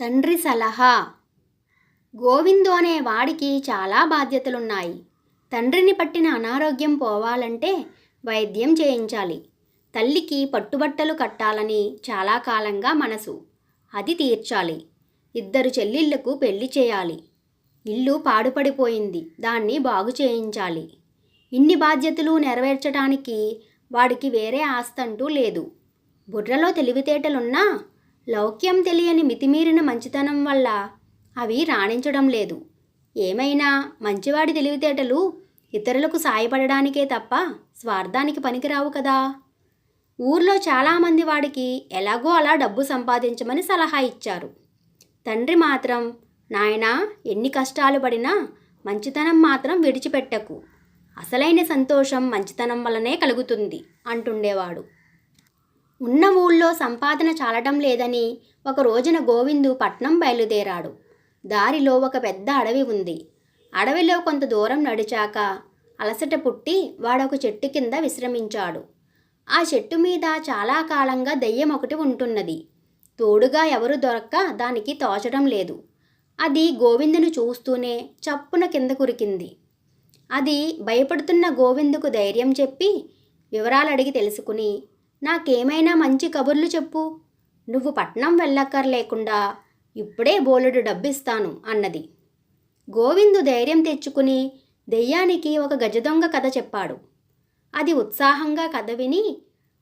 తండ్రి సలహా. గోవిందు అనే వాడికి చాలా బాధ్యతలున్నాయి. తండ్రిని పట్టిన అనారోగ్యం పోవాలంటే వైద్యం చేయించాలి. తల్లికి పట్టుబట్టలు కట్టాలని చాలా కాలంగా మనసు. అది తీర్చాలి. ఇద్దరు చెల్లిళ్ళకు పెళ్ళి చేయాలి. ఇల్లు పాడుపడిపోయింది. దాన్ని బాగు చేయించాలి. ఇన్ని బాధ్యతలు నెరవేర్చడానికి వాడికి వేరే ఆస్తంటూ లేదు. బుర్రలో తెలివితేటలున్నా లౌక్యం తెలియని మితిమీరిన మంచితనం వల్ల అవి రాణించడం లేదు. ఏమైనా మంచివాడి తెలివితేటలు ఇతరులకు సాయపడడానికే తప్ప స్వార్థానికి పనికిరావు కదా. ఊర్లో చాలామంది వాడికి ఎలాగో అలా డబ్బు సంపాదించమని సలహా ఇచ్చారు. తండ్రి మాత్రం నాయనా ఎన్ని కష్టాలు పడినా మంచితనం మాత్రం విడిచిపెట్టకు. అసలైన సంతోషం మంచితనం వల్లనే కలుగుతుంది అంటుండేవాడు. ఉన్న ఊళ్ళో సంపాదన చాలటం లేదని ఒక రోజున గోవిందు పట్నం బయలుదేరాడు. దారిలో ఒక పెద్ద అడవి ఉంది. అడవిలో కొంత దూరం నడిచాక అలసట పుట్టి వాడొక చెట్టు కింద విశ్రమించాడు. ఆ చెట్టు మీద చాలా కాలంగా దెయ్యం ఒకటి ఉంటున్నది. తోడుగా ఎవరు దొరక్క దానికి తోచడం లేదు. అది గోవిందును చూస్తూనే చప్పున కింద కురికింది. అది భయపడుతున్న గోవిందుకు ధైర్యం చెప్పి వివరాలు అడిగి తెలుసుకుని నాకేమైనా మంచి కబుర్లు చెప్పు. నువ్వు పట్నం వెళ్ళక్కర్లేకుండా ఇప్పుడే బోలెడు డబ్బిస్తాను అన్నది. గోవిందు ధైర్యం తెచ్చుకుని దెయ్యానికి ఒక గజదొంగ కథ చెప్పాడు. అది ఉత్సాహంగా కథ విని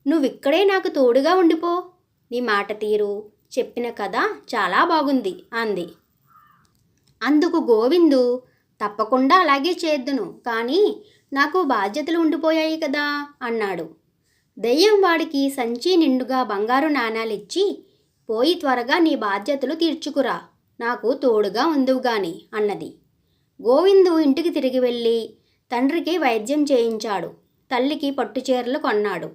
నువ్విక్కడే నాకు తోడుగా ఉండిపో. నీ మాట తీరు చెప్పిన కథ చాలా బాగుంది అంది. అందుకు గోవిందు తప్పకుండా అలాగే చేద్దును కానీ నాకు బాధ్యతలు ఉండిపోయాయి కదా అన్నాడు. దెయ్యం వాడికి సంచి నిండుగా బంగారు నాణాలిచ్చి పోయి త్వరగా నీ బాధ్యతలు తీర్చుకురా నాకు తోడుగా ఉందువు గాని అన్నది. గోవిందు ఇంటికి తిరిగి వెళ్ళి తండ్రికి వైద్యం చేయించాడు. తల్లికి పట్టుచీరలు కొన్నాడు.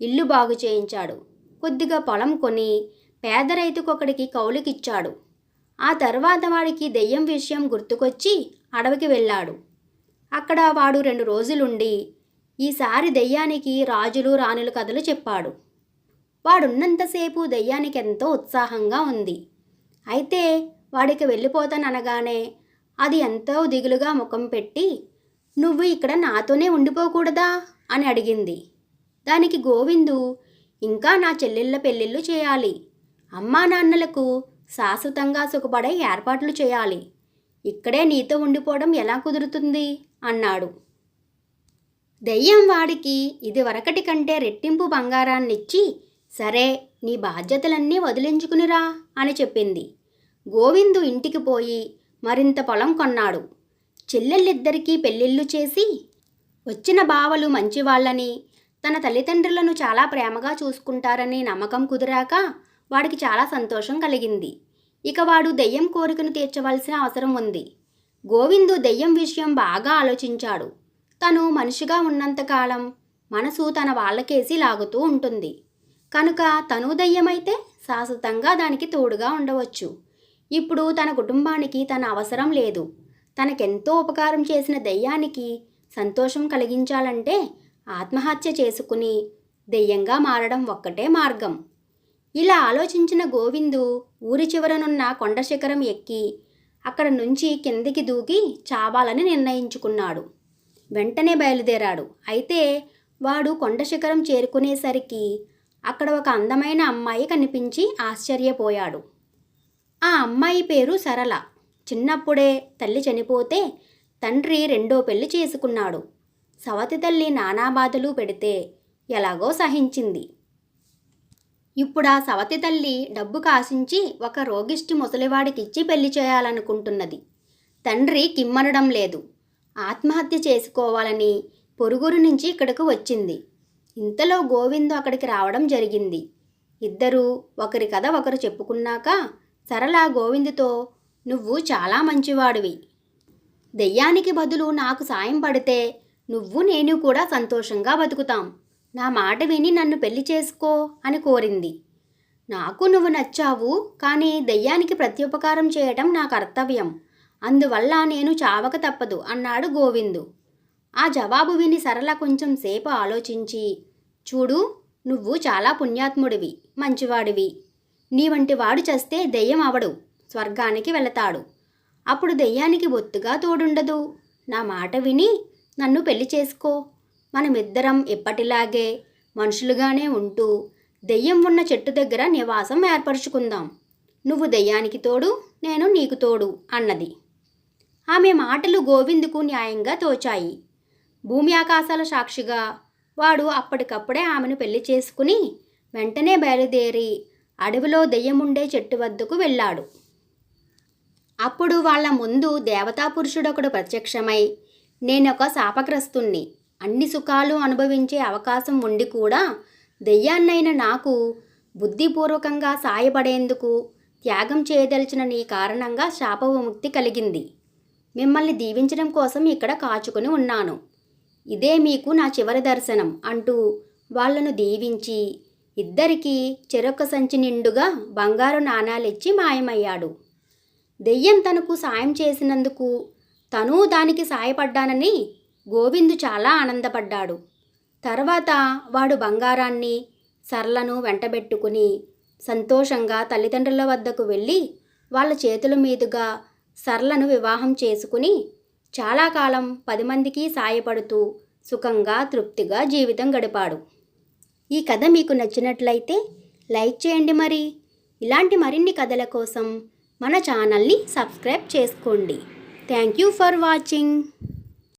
ఇల్లు బాగు చేయించాడు. కొద్దిగా పొలం కొని పేద రైతుకొకడికి కౌలుకిచ్చాడు. ఆ తర్వాత వాడికి దెయ్యం విషయం గుర్తుకొచ్చి అడవికి వెళ్ళాడు. అక్కడ వాడు రెండు రోజులుండి ఈసారి దెయ్యానికి రాజులు రాణుల కథలు చెప్పాడు. వాడున్నంతసేపు దెయ్యానికి ఎంతో ఉత్సాహంగా ఉంది. అయితే వాడికి వెళ్ళిపోతాననగానే అది ఎంతో దిగులుగా ముఖం పెట్టి నువ్వు ఇక్కడ నాతోనే ఉండిపోకూడదా? అని అడిగింది. దానికి గోవిందు ఇంకా నా చెల్లెళ్ళ పెళ్ళిళ్ళు చేయాలి. అమ్మా నాన్నలకు శాశ్వతంగా సుఖపడే ఏర్పాట్లు చేయాలి. ఇక్కడే నీతో ఉండిపోవడం ఎలా కుదురుతుంది? అన్నాడు. దెయ్యం వాడికి ఇదివరకటి కంటే రెట్టింపు బంగారాన్నిచ్చి సరే నీ బాధ్యతలన్నీ వదిలించుకునిరా అని చెప్పింది. గోవిందు ఇంటికి పోయి మరింత పొలం కొన్నాడు. చెల్లెళ్ళిద్దరికీ పెళ్ళిళ్ళు చేసి వచ్చిన బావలు మంచివాళ్ళని తన తల్లిదండ్రులను చాలా ప్రేమగా చూసుకుంటారని నమ్మకం కుదిరాక వాడికి చాలా సంతోషం కలిగింది. ఇక వాడు దెయ్యం కోరికను తీర్చవలసిన అవసరం ఉంది. గోవిందు దెయ్యం విషయం బాగా ఆలోచించాడు. తను మనిషిగా ఉన్నంతకాలం మనసు తన వాళ్ళకేసి లాగుతూ ఉంటుంది. కనుక తను దయ్యమైతే శాశ్వతంగా దానికి తోడుగా ఉండవచ్చు. ఇప్పుడు తన కుటుంబానికి తన అవసరం లేదు. తనకెంతో ఉపకారం చేసిన దయ్యానికి సంతోషం కలిగించాలంటే ఆత్మహత్య చేసుకుని దెయ్యంగా మారడం ఒక్కటే మార్గం. ఇలా ఆలోచించిన గోవిందు ఊరి చివరనున్న కొండ శిఖరం ఎక్కి అక్కడ నుంచి కిందికి దూకి చావాలని నిర్ణయించుకున్నాడు. వెంటనే బయలుదేరాడు. అయితే వాడు కొండ శిఖరం చేరుకునేసరికి అక్కడ ఒక అందమైన అమ్మాయి కనిపించి ఆశ్చర్యపోయాడు. ఆ అమ్మాయి పేరు సరళ. చిన్నప్పుడే తల్లి చనిపోతే తండ్రి రెండో పెళ్ళి చేసుకున్నాడు. సవతి తల్లి నానా బాధలు పెడితే ఎలాగో సహించింది. ఇప్పుడు ఆ సవతి తల్లి డబ్బు కాసించి ఒక రోగిష్టి ముసలివాడికిచ్చి పెళ్ళి చేయాలనుకుంటున్నది. తండ్రి కిమ్మనడం లేదు. ఆత్మహత్య చేసుకోవాలని పొరుగురు నుంచి ఇక్కడకు వచ్చింది. ఇంతలో గోవిందు అక్కడికి రావడం జరిగింది. ఇద్దరూ ఒకరి కథ ఒకరు చెప్పుకున్నాక సరళ గోవిందుతో నువ్వు చాలా మంచివాడివి. దెయ్యానికి బదులు నాకు సాయం పడితే నువ్వు నేను కూడా సంతోషంగా బతుకుతాం. నా మాట విని నన్ను పెళ్ళి చేసుకో అని కోరింది. నాకు నువ్వు నచ్చావు కానీ దెయ్యానికి ప్రత్యుపకారం చేయటం నా కర్తవ్యం. అందువల్ల నేను చావక తప్పదు అన్నాడు గోవిందు. ఆ జవాబు విని సరళ కొంచెం సేపు ఆలోచించి చూడు నువ్వు చాలా పుణ్యాత్ముడివి మంచివాడివి. నీ వంటి వాడు చస్తే దెయ్యం అవడు స్వర్గానికి వెళతాడు. అప్పుడు దెయ్యానికి ఒత్తుగా తోడుండదు. నా మాట విని నన్ను పెళ్ళి చేసుకో. మనమిద్దరం ఎప్పటిలాగే మనుషులుగానే ఉంటూ దెయ్యం ఉన్న చెట్టు దగ్గర నివాసం ఏర్పరచుకుందాం. నువ్వు దెయ్యానికి తోడు నేను నీకు తోడు అన్నది. ఆమె మాటలు గోవిందుకు న్యాయంగా తోచాయి. భూమి ఆకాశాల సాక్షిగా వాడు అప్పటికప్పుడే ఆమెను పెళ్ళి చేసుకుని వెంటనే బయలుదేరి అడవిలో దెయ్యముండే చెట్టు వద్దకు వెళ్ళాడు. అప్పుడు వాళ్ళ ముందు దేవతా పురుషుడొకడు ప్రత్యక్షమై నేనొక శాపగ్రస్తుణ్ణి. అన్ని సుఖాలు అనుభవించే అవకాశం ఉండి కూడా దెయ్యాన్నైన నాకు బుద్ధిపూర్వకంగా సాయపడేందుకు త్యాగం చేయదలిచిన నీ కారణంగా శాప విముక్తి కలిగింది. మిమ్మల్ని దీవించడం కోసం ఇక్కడ కాచుకుని ఉన్నాను. ఇదే మీకు నా చివరి దర్శనం అంటూ వాళ్ళను దీవించి ఇద్దరికీ చెరొక సంచి నిండుగా బంగారు నాణాలిచ్చి మాయమయ్యాడు. దెయ్యం తనకు సాయం చేసినందుకు తను దానికి సాయపడ్డానని గోవిందు చాలా ఆనందపడ్డాడు. తర్వాత వాడు బంగారాన్ని సరళను వెంటబెట్టుకుని సంతోషంగా తల్లిదండ్రుల వద్దకు వెళ్ళి వాళ్ళ చేతుల మీదుగా సర్లను వివాహం చేసుకుని చాలా కాలం పది మందికి సాయపడుతూ సుఖంగా తృప్తిగా జీవితం గడిపాడు. ఈ కథ మీకు నచ్చినట్లయితే లైక్ చేయండి మరి. ఇలాంటి మరిన్ని కథల కోసం మన ఛానల్ని సబ్స్క్రైబ్ చేసుకోండి. Thank you for watching.